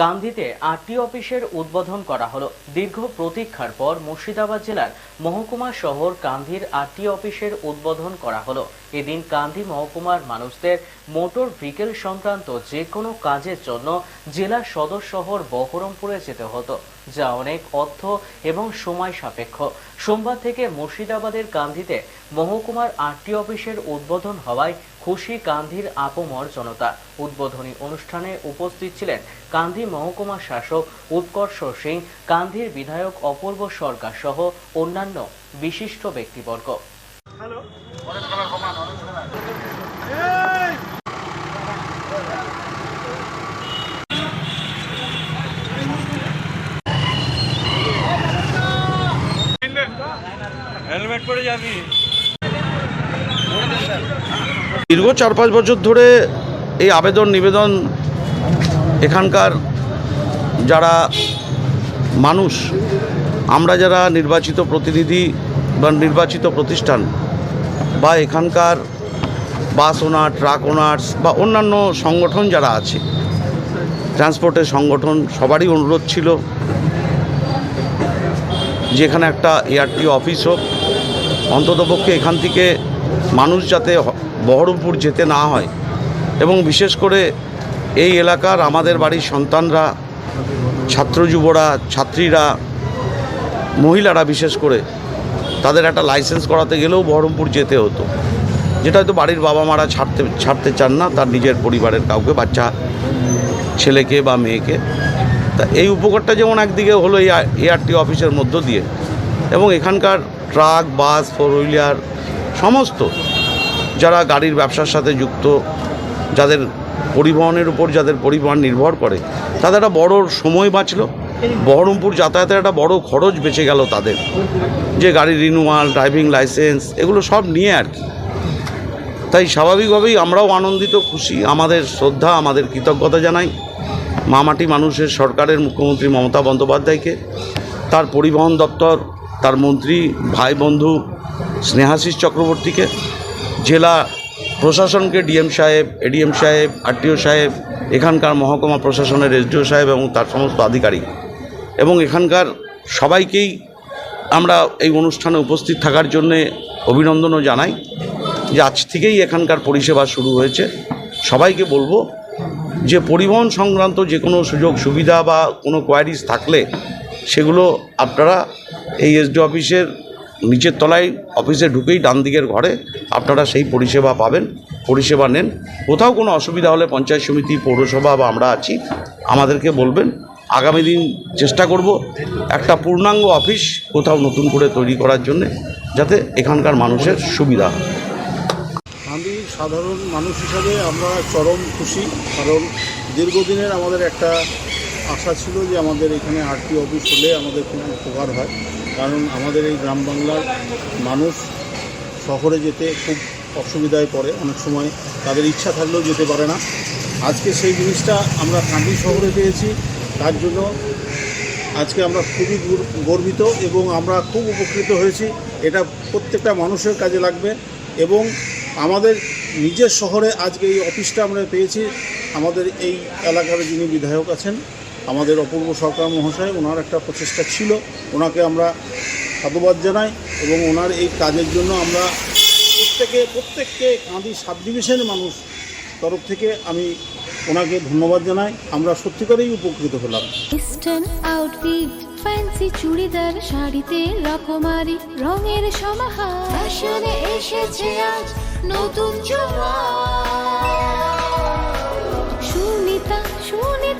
কান্দিতে RT অফিসের উদ্বোধন করা হলো। দীর্ঘ প্রতীক্ষার পর মুর্শিদাবাদ জেলার মহকুমা শহর কান্দির আরটি অফিসের উদ্বোধন করা হলো। এদিন কান্দি মহকুমার মানুষদের মোটর ভেহিকেল সংক্রান্ত যে কোনো কাজের জন্য জেলা সদর শহর বহরমপুরে যেতে হতো, যা অনেক অর্থ এবং সময় সাপেক্ষ। সোমবার থেকে মুর্শিদাবাদের কান্দিতে মহকুমার আরটি অফিসের উদ্বোধন হওয়ায় খুশি কান্দির আপমর জনতা। উদ্বোধনী অনুষ্ঠানে উপস্থিত ছিলেন কান্দি মহকুমা শাসক উৎকর্ষ সিং কান্দির বিধায়ক অপূর্ব সরকার সহ অন্যান্য বিশিষ্ট ব্যক্তিবর্গ। হেলমেট পরে যাবি। দীর্ঘ চার পাঁচ বছর ধরে এই আবেদন নিবেদন এখানকার যারা মানুষ, আমরা যারা নির্বাচিত প্রতিনিধি বা নির্বাচিত প্রতিষ্ঠান বা এখানকার বাস ওনার, ট্রাক ওনার্স বা অন্যান্য সংগঠন যারা আছে, ট্রান্সপোর্টের সংগঠন, সবারই অনুরোধ ছিল যেখানে একটা এআরটি অফিস হোক অন্ততপক্ষে এখান থেকে মানুষ যাতে বহরমপুর যেতে না হয় এবং বিশেষ করে এই এলাকার আমাদের বাড়ির সন্তানরা ছাত্র যুবরা, ছাত্রীরা, মহিলারা বিশেষ করে তাদের একটা লাইসেন্স করাতে গেলেও বহরমপুর যেতে হতো। যেটা হয়তো বাড়ির বাবা মারা ছাড়তে ছাড়তে চান না, তার নিজের পরিবারের কাউকে, বাচ্চা ছেলেকে বা মেয়েকে। তা এই উপকারটা যেমন একদিকে হলো এই এআরটি অফিসের মধ্য দিয়ে, এবং এখানকার ট্রাক, বাস ফোর হুইলার সমস্ত যারা গাড়ির ব্যবসার সাথে যুক্ত, যাদের পরিবহনের উপর যাদের পরিবহন নির্ভর করে, তাদের একটা বড় সময় বাঁচলো। বহরমপুর যাতায়াতের একটা বড় খরচ বেঁচে গেল তাদের। যে গাড়ির রিনুয়াল ড্রাইভিং লাইসেন্স এগুলো সব নিয়ে আর কি। তাই স্বাভাবিকভাবেই আমরাও আনন্দিত, খুশি। আমাদের শ্রদ্ধা, আমাদের কৃতজ্ঞতা জানাই মামাটি মানুষের সরকারের মুখ্যমন্ত্রী মমতা বন্দ্যোপাধ্যায়কে, তার পরিবহন দপ্তর, তার মন্ত্রী, ভাই বন্ধু স্নেহাশিস চক্রবর্তীকে, জেলা প্রশাসনকে ডিএম সাহেব, এডিএম সাহেব, আরটিও সাহেব, এখানকার মহকুমা প্রশাসনের এসডিও সাহেব এবং তার সমস্ত আধিকারিক এবং এখানকার সবাইকেই আমরা এই অনুষ্ঠানে উপস্থিত থাকার জন্যে অভিনন্দনও জানাই যে আজ থেকেই এখানকার পরিষেবা শুরু হয়েছে। সবাইকে বলব যে পরিবহন সংক্রান্ত যে কোনো সুযোগ সুবিধা বা কোনো কোয়ারিজ থাকলে সেগুলো আপনারা এই এসডি অফিসের নিচের তলায় অফিসে ঢুকেই ডান দিকের ঘরে আপনারা সেই পরিষেবা পাবেন, পরিষেবা নেন। কোথাও কোনো অসুবিধা হলে পঞ্চায়েত সমিতি, পৌরসভা বা আমরা আছি, আমাদেরকে বলবেন। আগামী দিন চেষ্টা করব একটা পূর্ণাঙ্গ অফিস কোথাও নতুন করে তৈরি করার জন্যে, যাতে এখানকার মানুষের সুবিধা হয়। আমি সাধারণ মানুষ হিসাবে আমরা চরম খুশি, কারণ দীর্ঘদিনের আমাদের একটা আশা ছিল যে আমাদের এখানে আরটি অফিস হলে আমাদের খুব উপকার হয়। কারণ আমাদের এই গ্রাম বাংলার মানুষ শহরে যেতে খুব অসুবিধায় পড়ে। অনেক সময় তাদের ইচ্ছা থাকলেও যেতে পারে না। আজকে সেই জিনিসটা আমরা কান্দি শহরে পেয়েছি। তার জন্য আজকে আমরা খুবই গর্বিত এবং আমরা খুব উপকৃত হয়েছি। এটা প্রত্যেকটা মানুষের কাজে লাগবে এবং আমাদের নিজের শহরে আজকে এই অফিসটা আমরা পেয়েছি। আমাদের এই এলাকার যিনি বিধায়ক আছেন আমাদের অপূর্ব সরকার মহাশয়, ওনার একটা প্রচেষ্টা ছিল। ওনাকে আমরা সাধুবাদ জানাই এবং ওনার এই কাজের জন্য আমরা প্রত্যেকে, প্রত্যেককে কাঁদি সাব ডিভিশনের মানুষ তরফ থেকে আমি ওনাকে ধন্যবাদ জানাই। আমরা সত্যিকারেই উপকৃত হলাম। ওয়েস্টার্ন আউটফিট ফ্যান্সি চুড়িদার, শাড়িতে রকমারি, রঙের সমাহার। ফ্যাশনে এসেছে আজ নতুন সুনিতা সুনিতা